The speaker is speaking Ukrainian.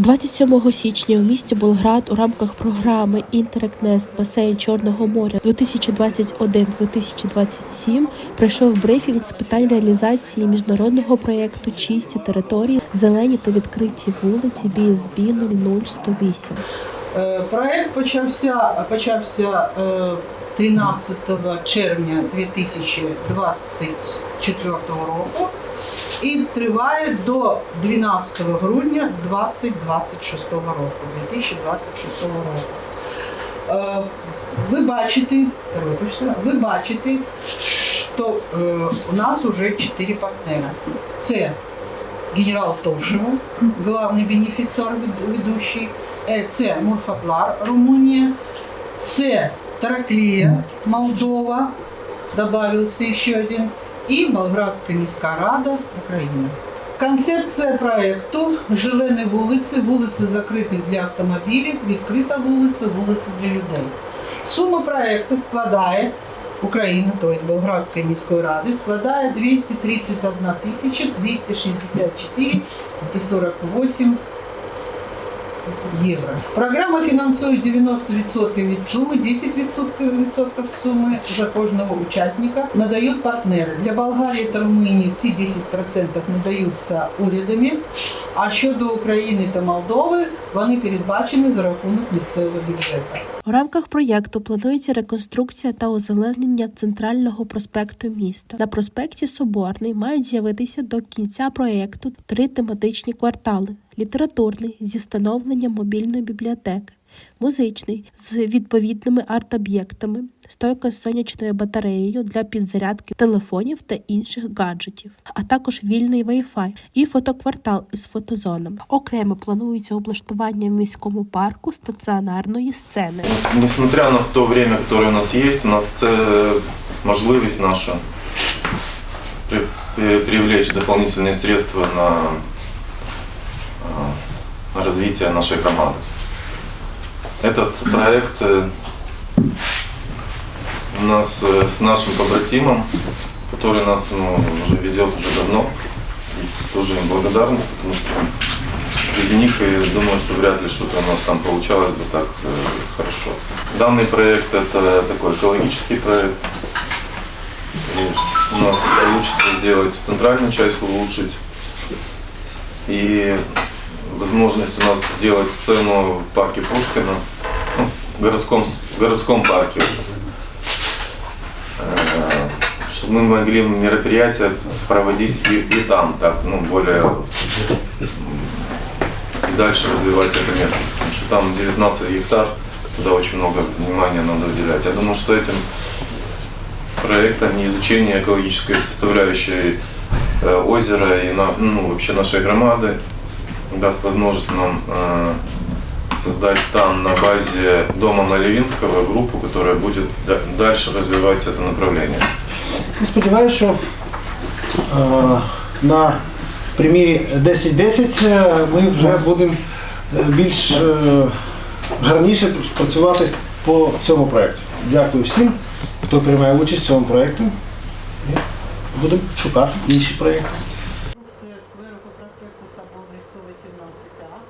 27 січня у місті Болград у рамках програми «Інтерекнест. Басейн Чорного моря 2021-2027 пройшов брифінг з питань реалізації міжнародного проєкту Чисті території, зелені та відкриті вулиці BSB 00108. Е, Проект почався, почався е, 13 червня 2024 року і триває до 12 грудня 2026 року. 2026 року. Е, Ви бачите, ви бачите, що е, у нас вже чотири партнера. Це генерал Тошева, главный бенефіціар від- ведущий, Е, це Мурфатлар, Румунія, це Тараклія, Молдова, добавился ще один, і Болградська міська рада, Україна. Концепція проекту зелені вулиці, вулиці закриті для автомобілів, відкрита вулиця, вулиця для людей. Сума проекту складає України, тобто Болградської міської ради, складає 231 тисяча 264 і 48 євро. Програма фінансує 90% від суми, 10% відсотків суми за кожного учасника надають партнери. Для Болгарії та Румунії ці 10% надаються урядами, а щодо України та Молдови вони передбачені за рахунок місцевого бюджету. У рамках проєкту планується реконструкція та озеленення центрального проспекту міста. На проспекті Соборний мають з'явитися до кінця проєкту три тематичні квартали: літературний зі встановленням мобільної бібліотеки, музичний з відповідними арт-об'єктами, стойкою з сонячною батареєю для підзарядки телефонів та інших гаджетів, а також вільний Wi-Fi і фотоквартал із фотозонами. Окремо планується облаштування в міському парку стаціонарної сцени. Несмотря на то время, которое у нас есть, у нас це можливість наша при- при- привлечь дополнительные средства на а, развитие нашей команды. Этот проект э, у нас э, с нашим побратимом, который нас ну, уже ведет уже давно, и тоже им благодарность, потому что без них и думаю, что вряд ли что-то у нас там получалось бы так э, хорошо. Данный проект это такой экологический проект. У нас получится сделать центральную часть улучшить. И возможность у нас сделать сцену в парке Пушкина, ну, в городском, в городском парке. Э, Чтобы мы могли мероприятия проводить и, и там, так, ну, более и дальше развивать это место. Потому что там 19 гектар, туда очень много внимания надо уделять. Я думаю, что этим проектом и изучение экологической составляющей э, озера и на- ну, вообще нашей громады даст возможность нам э, создать там на базе дома Малевинского группу, которая будет да- дальше развивать это направление. І сподіваюся, що е, на примірі 10-10 е, ми вже будемо е, більш е, гарніше працювати по цьому проєкту. Дякую всім, хто приймає участь в цьому проєкті. Будемо шукати інші проєкти. 118А.